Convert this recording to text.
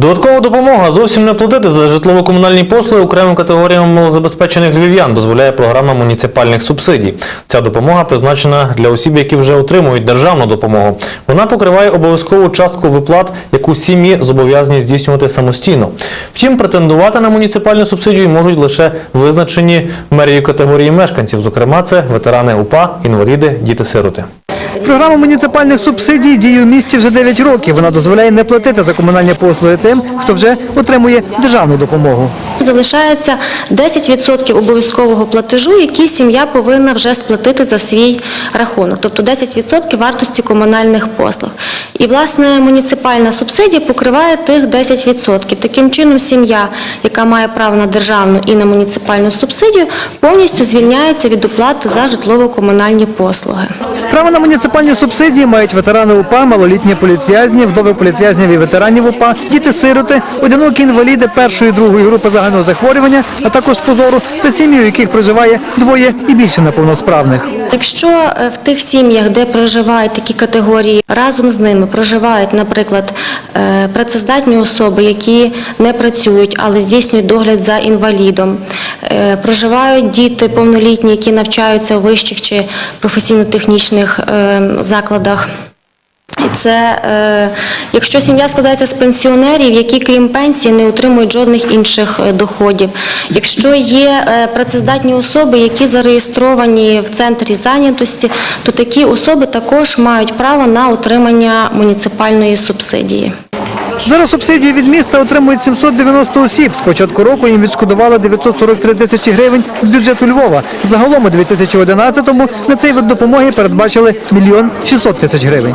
Додаткова допомога зовсім не платити за житлово-комунальні послуги окремим категоріям малозабезпечених львів'ян дозволяє програма муніципальних субсидій. Ця допомога призначена для осіб, які вже отримують державну допомогу. Вона покриває обов'язкову частку виплат, яку сім'ї зобов'язані здійснювати самостійно. Втім, претендувати на муніципальну субсидію можуть лише визначені мерією категорії мешканців. Зокрема, це ветерани УПА, інваліди, діти-сироти. Програма муніципальних субсидій діє в місті вже 9 років. Вона дозволяє не платити за комунальні послуги тим, хто вже отримує державну допомогу. Залишається 10% обов'язкового платежу, який сім'я повинна вже сплатити за свій рахунок, тобто 10% вартості комунальних послуг. І, власне, муніципальна субсидія покриває тих 10%. Таким чином, сім'я, яка має право на державну і на муніципальну субсидію, повністю звільняється від оплати за житлово-комунальні послуги. Право на муніципальні субсидії мають ветерани УПА, малолітні політв'язні, вдови політв'язнів і ветеранів УПА, діти-сироти, одинокі інваліди першої і другої групи загального захворювання, а також позору та сім'ї, у яких проживає двоє і більше неповносправних. Якщо е, в тих сім'ях, де проживають такі категорії, разом з ними проживають, наприклад, е, працездатні особи, які не працюють, але здійснюють догляд за інвалідом, е, проживають діти повнолітні, які навчаються у вищих чи професійно-технічних е, закладах. І це, е, якщо сім'я складається з пенсіонерів, які крім пенсії не отримують жодних інших е, доходів. Якщо є е, працездатні особи, які зареєстровані в центрі зайнятості, то такі особи також мають право на отримання муніципальної субсидії. Зараз субсидію від міста отримують 790 осіб. З початку року їм відшкодували 943 тисячі гривень з бюджету Львова. Загалом у 2011-му на цей вид допомоги передбачили мільйон 600 тисяч гривень.